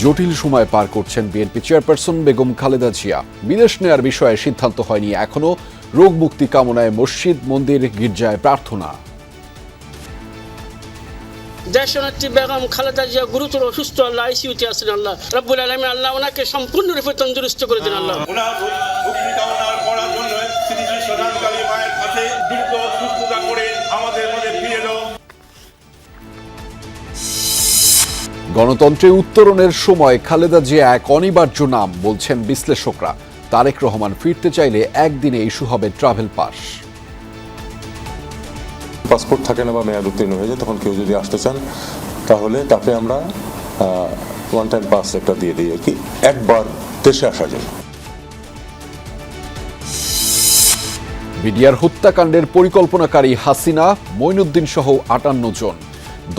জটিল সময় পার করছেন বিএনপি চেয়ারপারসন বেগম খালেদা জিয়া। বিদেশ নেয়ার বিষয়ে সিদ্ধান্ত হয়নি এখনও রোগ মুক্তি কামনায় মসজিদ মন্দির গির্জায় প্রার্থনা। দেশনেত্রী বেগম খালেদা জিয়া গুরুতর অসুস্থ আল্লাহ আইসিউতে আছেন আল্লাহ। রব্বুল আলমী আল্লাহ ওনাকে সম্পূর্ণরূপে তন্দুরুস্ত করে দিন আল্লাহ। গণতন্ত্রে উত্তরণের সময় খালেদা জিয়া এক অনিবার্য নাম বলছেন বিশ্লেষকরা। তারেক রহমান ফিরতে চাইলে একদিনে ইস্যু হবে ট্রাভেল পাস। পাসপোর্ট থাকে না বা মেয়াদ উত্তীর্ণ হয়ে যায় তখন কেউ যদি আসতে চান তাহলে তাকে আমরা ওয়ান টাইম পাস একটা দিয়ে দিই আর কি। একবার দেশে আসা যায়। বিডিআর হত্যাকাণ্ডের পরিকল্পনাকারী হাসিনা মঈনুদ্দিন সহ আটান্ন জন।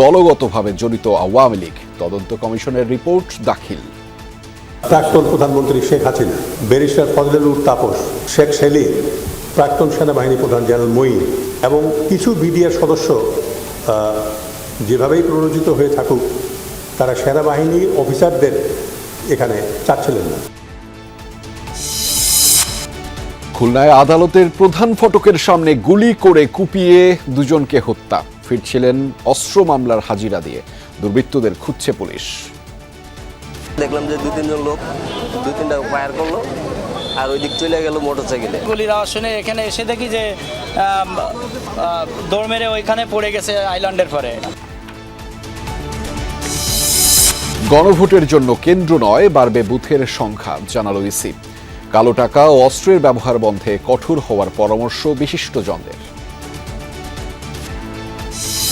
দলগতভাবে জড়িত আওয়ামী লীগ। তদন্ত কমিশনের রিপোর্ট দাখিল। প্রাক্তন প্রধানমন্ত্রী শেখ হাসিনা ব্যারিস্টার ফজলেলুর তাপস শেখ সেলিম প্রাক্তন সেনাবাহিনী প্রধান জেনারেল মঈন এবং কিছু বিডিআর সদস্য যেভাবেই প্ররোচিত হয়ে থাকুক তারা সেনাবাহিনী অফিসারদের এখানে চাচ্ছিলেন না। খুলনায় আদালতের প্রধান ফটকের সামনে গুলি করে কুপিয়ে দুজনকে হত্যা। ফিরছিলেন অস্ত্র মামলার হাজিরা দিয়ে। দুর্বৃত্তদের খুঁজছে পুলিশ। দেখলাম যে দুই তিনজন লোক দুই তিনটা ফায়ার করল আর ওই দিক চলে গেল মোটর সাইকেলে গুলির আওয়াজ শুনে এখানে এসে দেখি যে দৌড় মেরে ওইখানে পড়ে গেছে আইল্যান্ডের পরে। গণভোটের জন্য কেন্দ্র নয় বাড়বে বুথের সংখ্যা জানালো ইসি। কালো টাকা ও অস্ত্রের ব্যবহার বন্ধে কঠোর হওয়ার পরামর্শ বিশিষ্টজনদের।